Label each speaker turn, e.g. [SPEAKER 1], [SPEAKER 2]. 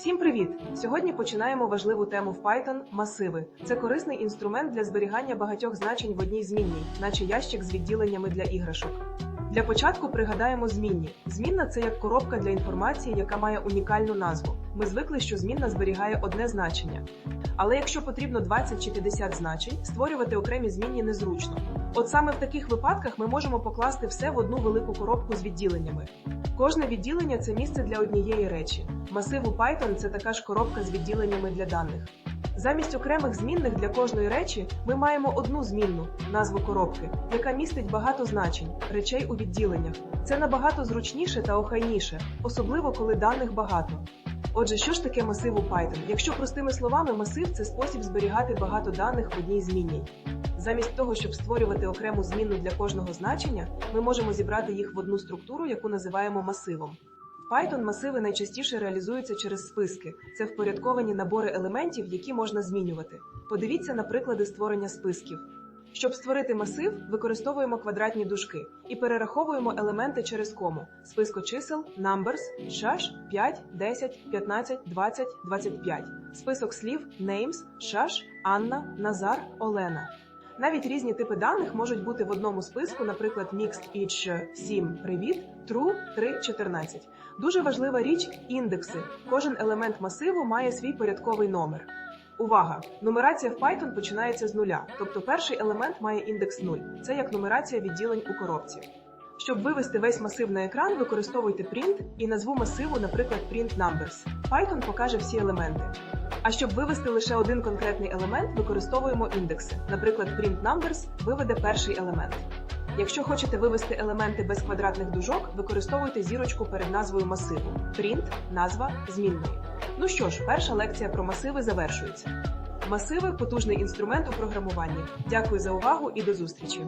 [SPEAKER 1] Всім привіт! Сьогодні починаємо важливу тему в Python – масиви. Це корисний інструмент для зберігання багатьох значень в одній змінній, наче ящик з відділеннями для іграшок. Для початку пригадаємо змінні. Змінна це як коробка для інформації, яка має унікальну назву. Ми звикли, що змінна зберігає одне значення. Але якщо потрібно 20 чи 50 значень, створювати окремі змінні незручно. От саме в таких випадках ми можемо покласти все в одну велику коробку з відділеннями. Кожне відділення це місце для однієї речі. Масив у Python це така ж коробка з відділеннями для даних. Замість окремих змінних для кожної речі ми маємо одну змінну назву коробки, яка містить багато значень, речей у відділеннях. Це набагато зручніше та охайніше, особливо коли даних багато. Отже, що ж таке масив у Python? Якщо простими словами, масив це спосіб зберігати багато даних в одній змінній. Замість того, щоб створювати окрему змінну для кожного значення, ми можемо зібрати їх в одну структуру, яку називаємо масивом. В Python масиви найчастіше реалізуються через списки. Це впорядковані набори елементів, які можна змінювати. Подивіться на приклади створення списків. Щоб створити масив, використовуємо квадратні дужки і перераховуємо елементи через кому: списку чисел, numbers, шаш, 5, 10, 15, 20, 25, список слів, names, шаш, Анна, Назар, Олена. Навіть різні типи даних можуть бути в одному списку, наприклад, mixed each 7 привіт, true 3 14. Дуже важлива річ індекси. Кожен елемент масиву має свій порядковий номер. Увага! Нумерація в Python починається з нуля, тобто перший елемент має індекс 0. Це як нумерація відділень у коробці. Щоб вивести весь масив на екран, використовуйте print і назву масиву, наприклад, print numbers. Python покаже всі елементи. А щоб вивести лише один конкретний елемент, використовуємо індекси. Наприклад, print numbers виведе перший елемент. Якщо хочете вивести елементи без квадратних дужок, використовуйте зірочку перед назвою масиву. Print – назва змінної. Ну що ж, перша лекція про масиви завершується. Масиви потужний інструмент у програмуванні. Дякую за увагу і до зустрічі!